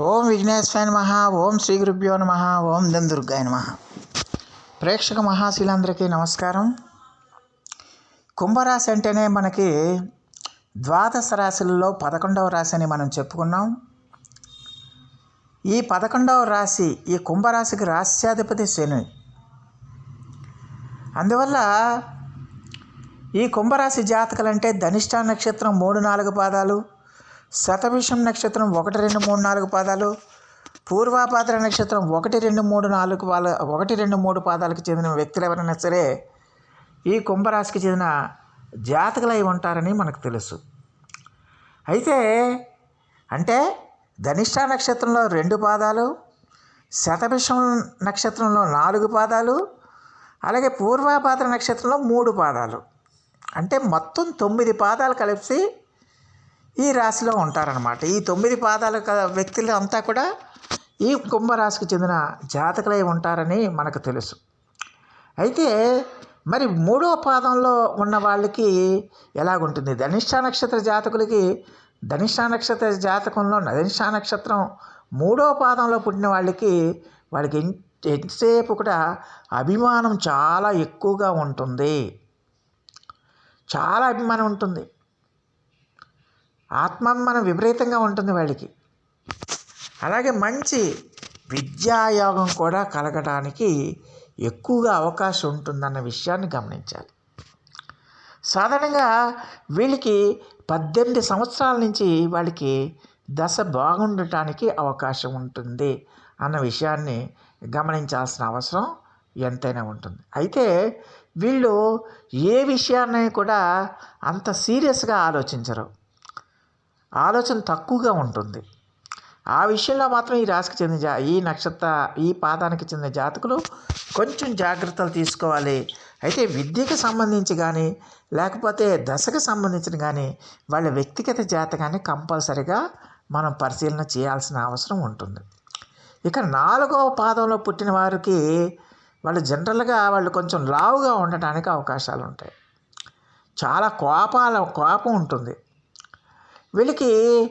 ఓం విఘ్నేశ్వరాయ నమ ఓం శ్రీ గురుభ్యో నమ ఓం దం దుర్గాయ నమ. ప్రేక్షక మహాశీలందరికీ నమస్కారం. కుంభరాశి అంటేనే మనకి ద్వాదశ రాశులలో పదకొండవ రాశి అని మనం చెప్పుకున్నాం. ఈ పదకొండవ రాశి ఈ కుంభరాశికి రాశ్యాధిపతి శని. అందువల్ల ఈ కుంభరాశి జాతకలంటే ధనిష్ట నక్షత్రం మూడు నాలుగు పాదాలు శతభిషం నక్షత్రం ఒకటి రెండు మూడు నాలుగు పాదాలు. పూర్వాపాత్ర నక్షత్రం ఒకటి రెండు మూడు నాలుగు పాల ఒకటి రెండు మూడు పాదాలకు చెందిన వ్యక్తులు ఎవరైనా సరే ఈ కుంభరాశికి చెందిన జాతకులై ఉంటారని మనకు తెలుసు. అయితే అంటే ధనిష్ట నక్షత్రంలో రెండు పాదాలు శతభిషం నక్షత్రంలో నాలుగు పాదాలు అలాగే పూర్వాపాత్ర నక్షత్రంలో మూడు పాదాలు. అంటే మొత్తం తొమ్మిది పాదాలు కలిసి ఈ రాశిలో ఉంటారనమాట ఈ తొమ్మిది పాదాల వ్యక్తులు అంతా కూడా ఈ కుంభరాశికి చెందిన జాతకులై ఉంటారని మనకు తెలుసు. అయితే మరి మూడో పాదంలో ఉన్న వాళ్ళకి ఎలాగుంటుంది? ధనిష్ట నక్షత్ర జాతకులకి ధనిష్ట నక్షత్ర జాతకంలో ధనిష్ట నక్షత్రం మూడో పాదంలో పుట్టిన వాళ్ళకి వాళ్ళకి ఎంతసేపు కూడా అభిమానం చాలా ఎక్కువగా ఉంటుంది. చాలా అభిమానం ఉంటుంది. ఆత్మాభిమానం విపరీతంగా ఉంటుంది వాళ్ళకి. అలాగే మంచి విద్యాయోగం కూడా కలగడానికి ఎక్కువగా అవకాశం ఉంటుందన్న విషయాన్ని గమనించాలి. సాధారణంగా వీళ్ళకి పద్దెనిమిది సంవత్సరాల నుంచి వాళ్ళకి దశ బాగుండటానికి అవకాశం ఉంటుంది అన్న విషయాన్ని గమనించాల్సిన అవసరం ఎంతైనా ఉంటుంది. అయితే వీళ్ళు ఏ విషయాన్ని కూడా అంత సీరియస్గా ఆలోచించరు. ఆలోచన తక్కువగా ఉంటుంది. ఆ విషయంలో మాత్రం ఈ రాశికి చెందిన జా ఈ నక్షత్ర ఈ పాదానికి చెందిన జాతకులు కొంచెం జాగ్రత్తలు తీసుకోవాలి. అయితే విద్యకు సంబంధించి కానీ లేకపోతే దశకు సంబంధించిన కానీ వాళ్ళ వ్యక్తిగత జాతకాన్ని కంపల్సరిగా మనం పరిశీలన చేయాల్సిన అవసరం ఉంటుంది. ఇక నాలుగవ పాదంలో పుట్టిన వారికి వాళ్ళు జనరల్గా వాళ్ళు కొంచెం లావుగా ఉండటానికి అవకాశాలు ఉంటాయి. చాలా కోపాల కోపం ఉంటుంది. వీళ్ళకి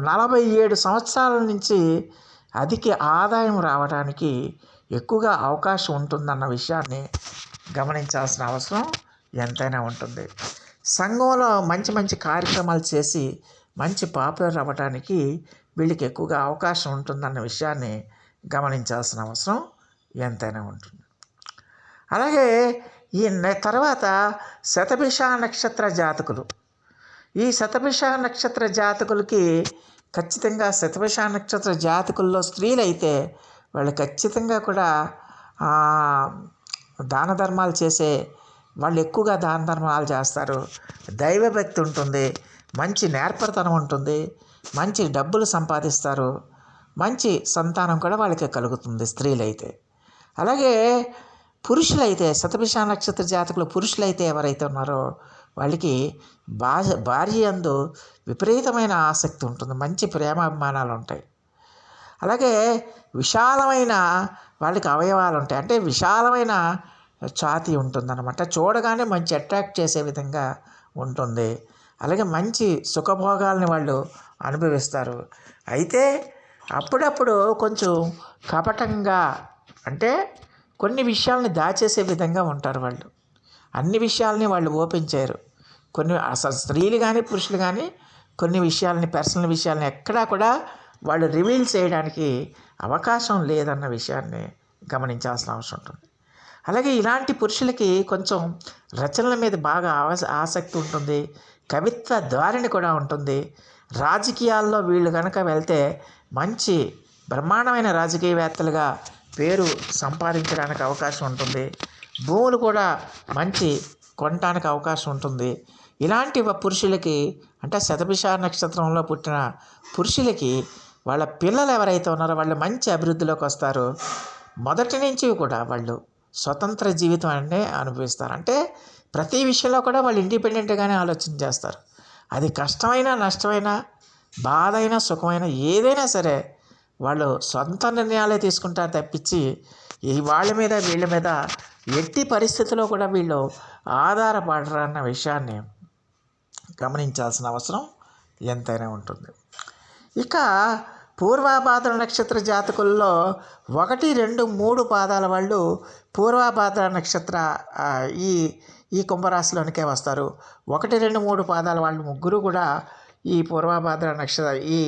నలభై ఏడు సంవత్సరాల నుంచి అధిక ఆదాయం రావడానికి ఎక్కువగా అవకాశం ఉంటుందన్న విషయాన్ని గమనించాల్సిన అవసరం ఎంతైనా ఉంటుంది. సంఘంలో మంచి మంచి కార్యక్రమాలు చేసి మంచి పాపులర్ అవ్వడానికి వీళ్ళకి ఎక్కువగా అవకాశం ఉంటుందన్న విషయాన్ని గమనించాల్సిన అవసరం ఎంతైనా ఉంటుంది. అలాగే ఈ నె- తర్వాత శతభిష నక్షత్ర జాతకులు. ఈ శతభిష నక్షత్ర జాతకులకి ఖచ్చితంగా శతభిష నక్షత్ర జాతకుల్లో స్త్రీలైతే వాళ్ళు ఖచ్చితంగా కూడా దాన ధర్మాలు చేసే వాళ్ళు ఎక్కువగా దాన ధర్మాలు చేస్తారు. దైవభక్తి ఉంటుంది మంచి నేర్పరితనం ఉంటుంది మంచి డబ్బులు సంపాదిస్తారు మంచి సంతానం కూడా వాళ్ళకి కలుగుతుంది స్త్రీలైతే. అలాగే పురుషులైతే శతభిష నక్షత్ర జాతకులు పురుషులైతే ఎవరైతే ఉన్నారో వాళ్ళకి భార్య భార్య యందు విపరీతమైన ఆసక్తి ఉంటుంది. మంచి ప్రేమాభిమానాలు ఉంటాయి. అలాగే విశాలమైన వాళ్ళకి అవయవాలు ఉంటాయి. అంటే విశాలమైన ఛాతీ ఉంటుందన్నమాట. చూడగానే మంచి అట్రాక్ట్ చేసే విధంగా ఉంటుంది. అలాగే మంచి సుఖభోగాల్ని వాళ్ళు అనుభవిస్తారు. అయితే అప్పుడప్పుడు కొంచెం కపటంగా అంటే కొన్ని విషయాల్ని దాచేసే విధంగా ఉంటారు వాళ్ళు. అన్ని విషయాలని వాళ్ళు ఓపెన్ చేయరు. కొన్ని అసలు స్త్రీలు కానీ పురుషులు కానీ కొన్ని విషయాల్ని పర్సనల్ విషయాల్ని ఎక్కడా కూడా వాళ్ళు రివీల్ చేయడానికి అవకాశం లేదన్న విషయాన్ని గమనించాల్సిన అవసరం ఉంటుంది. అలాగే ఇలాంటి పురుషులకి కొంచెం రచనల మీద బాగా ఆసక్తి ఉంటుంది. కవిత్వ ధారిణి కూడా ఉంటుంది. రాజకీయాల్లో వీళ్ళు కనుక వెళ్తే మంచి బ్రహ్మాండమైన రాజకీయవేత్తలుగా పేరు సంపాదించడానికి అవకాశం ఉంటుంది. భూములు కూడా మంచి కొనటానికి అవకాశం ఉంటుంది. ఇలాంటి పురుషులకి అంటే శతభిష నక్షత్రంలో పుట్టిన పురుషులకి వాళ్ళ పిల్లలు ఎవరైతే ఉన్నారో వాళ్ళు మంచి అభివృద్ధిలోకి వస్తారు. మొదటి నుంచి కూడా వాళ్ళు స్వతంత్ర జీవితం అనే అనుభవిస్తారు. అంటే ప్రతి విషయంలో కూడా వాళ్ళు ఇండిపెండెంట్గానే ఆలోచన చేస్తారు. అది కష్టమైనా నష్టమైనా బాధ అయినా సుఖమైనా ఏదైనా సరే వాళ్ళు సొంత నిర్ణయాలే తీసుకుంటారు తప్పించి ఈ వాళ్ళ మీద వీళ్ళ మీద ఎట్టి పరిస్థితిలో కూడా వీళ్ళు ఆధారపడరు అన్న విషయాన్ని గమనించాల్సిన అవసరం ఎంతైనా ఉంటుంది. ఇక పూర్వాభాద్ర నక్షత్ర జాతకుల్లో ఒకటి రెండు మూడు పాదాల వాళ్ళు పూర్వాభాద్ర నక్షత్ర ఈ ఈ కుంభరాశిలోనికే వస్తారు. ఒకటి రెండు మూడు పాదాల వాళ్ళు ముగ్గురు కూడా ఈ పూర్వాభాద్ర నక్షత్ర ఈ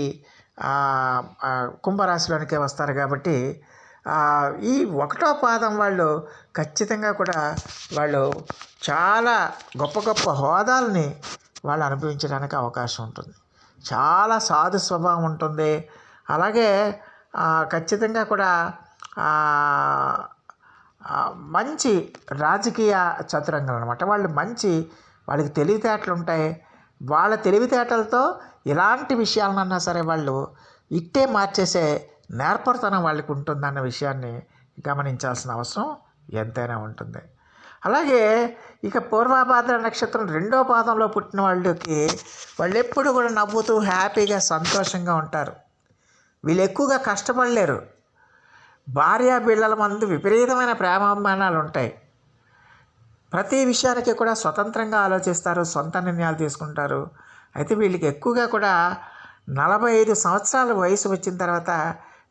కుంభరాశిలోనికే వస్తారు కాబట్టి ఈ ఒకటో పాదం వాళ్ళు ఖచ్చితంగా కూడా వాళ్ళు చాలా గొప్ప గొప్ప హోదాల్ని వాళ్ళు అనుభవించడానికి అవకాశం ఉంటుంది. చాలా సాధు స్వభావం ఉంటుంది. అలాగే ఖచ్చితంగా కూడా మంచి రాజకీయ చతురంగం అనమాట వాళ్ళు మంచి వాళ్ళకి తెలివితేటలు ఉంటాయి వాళ్ళ తెలివితేటలతో ఎలాంటి విషయాలనన్నా సరే వాళ్ళు ఇట్టే మార్చేసే నేర్పరితనం వాళ్ళకి ఉంటుందన్న విషయాన్ని గమనించాల్సిన అవసరం ఎంతైనా ఉంటుంది. అలాగే ఇక పూర్వాభాద్ర నక్షత్రం రెండో పాదంలో పుట్టిన వాళ్ళకి వాళ్ళు ఎప్పుడు కూడా నవ్వుతూ హ్యాపీగా సంతోషంగా ఉంటారు. వీళ్ళు ఎక్కువగా కష్టపడలేరు. భార్య పిల్లల మందు విపరీతమైన ప్రేమాభిమానాలు ఉంటాయి ప్రతి విషయానికి కూడా స్వతంత్రంగా ఆలోచిస్తారు సొంత నిర్ణయాలు తీసుకుంటారు. అయితే వీళ్ళకి ఎక్కువగా కూడా నలభై ఐదు సంవత్సరాల వయసు వచ్చిన తర్వాత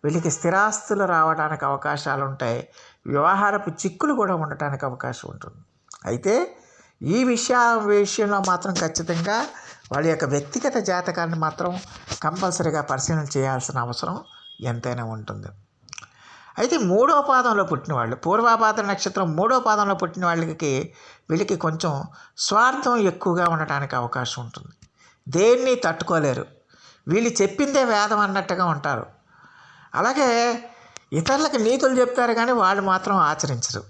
వీళ్ళకి స్థిరాస్తులు రావడానికి అవకాశాలు ఉంటాయి. వ్యవహారపు చిక్కులు కూడా ఉండటానికి అవకాశం ఉంటుంది. అయితే ఈ విషయ విషయంలో మాత్రం ఖచ్చితంగా వాళ్ళ యొక్క వ్యక్తిగత జాతకాన్ని మాత్రం కంపల్సరీగా పరిశీలన చేయాల్సిన అవసరం ఎంతైనా ఉంటుంది. అయితే మూడో పాదంలో పుట్టిన వాళ్ళు పూర్వాపాద నక్షత్రం మూడో పాదంలో పుట్టిన వాళ్ళకి వీళ్ళకి కొంచెం స్వార్థం ఎక్కువగా ఉండటానికి అవకాశం ఉంటుంది. దేన్ని తట్టుకోలేరు. వీళ్ళు చెప్పిందే వేదం అన్నట్టుగా ఉంటారు. అలాగే ఇతరులకు నీతులు చెప్తారు కానీ వాళ్ళు మాత్రం ఆచరించరు.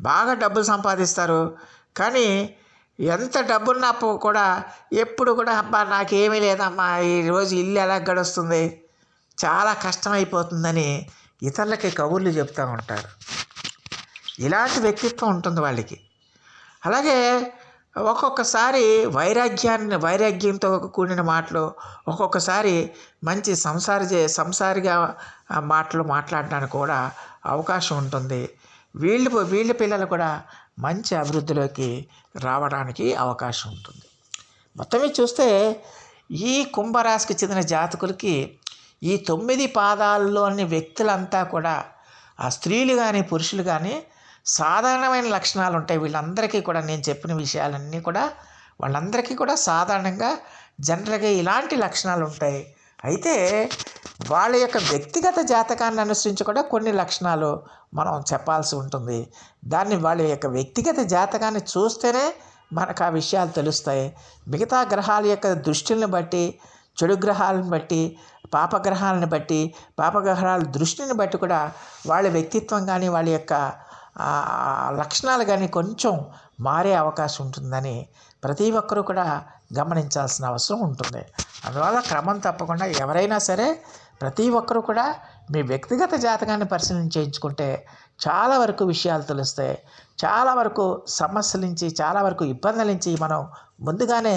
బాగా డబ్బులు సంపాదిస్తారు. కానీ ఎంత డబ్బున్నా కూడా ఎప్పుడు కూడా అబ్బా నాకేమీ లేదమ్మా ఈరోజు ఇల్లు ఎలా గడుస్తుంది? చాలా కష్టమైపోతుందని ఇతరులకి కబుర్లు చెప్తూ ఉంటారు. ఇలాంటి వ్యక్తిత్వం ఉంటుంది వాళ్ళకి. అలాగే ఒక్కొక్కసారి వైరాగ్యాన్ని వైరాగ్యంతో కూడిన మాటలు ఒక్కొక్కసారి మంచి సంసార చే- సంసారిగా మాటలు మాట్లాడడానికి కూడా అవకాశం ఉంటుంది. వీళ్ళు వీళ్ళ పిల్లలు కూడా మంచి అభివృద్ధిలోకి రావడానికి అవకాశం ఉంటుంది. మొత్తం చూస్తే ఈ కుంభరాశికి చెందిన జాతకులకి ఈ తొమ్మిది పాదాల్లోని వ్యక్తులంతా కూడా ఆ స్త్రీలు కానీ పురుషులు కానీ సాధారణమైన లక్షణాలు ఉంటాయి. వీళ్ళందరికీ కూడా నేను చెప్పిన విషయాలన్నీ కూడా వాళ్ళందరికీ కూడా సాధారణంగా జనరల్గా ఇలాంటి లక్షణాలు ఉంటాయి. అయితే వాళ్ళ యొక్క వ్యక్తిగత జాతకాన్ని అనుసరించి కూడా కొన్ని లక్షణాలు మనం చెప్పాల్సి ఉంటుంది. దాన్ని వాళ్ళ యొక్క వ్యక్తిగత జాతకాన్ని చూస్తేనే మనకు ఆ విషయాలు తెలుస్తాయి. మిగతా గ్రహాల యొక్క దృష్టిని బట్టి చెడు గ్రహాలను బట్టి పాపగ్రహాలను బట్టి పాపగ్రహాల దృష్టిని బట్టి కూడా వాళ్ళ వ్యక్తిత్వం కానీ వాళ్ళ యొక్క లక్షణాలు కానీ కొంచెం మారే అవకాశం ఉంటుందని ప్రతి ఒక్కరూ కూడా గమనించాల్సిన అవసరం ఉంటుంది. అందువల్ల క్రమం తప్పకుండా ఎవరైనా సరే ప్రతి ఒక్కరూ కూడా మీ వ్యక్తిగత జాతకాన్ని పరిశీలన చేయించుకుంటే చాలా వరకు విషయాలు తెలుస్తాయి. చాలా వరకు సమస్యల నుంచి చాలా వరకు ఇబ్బందుల నుంచి మనం ముందుగానే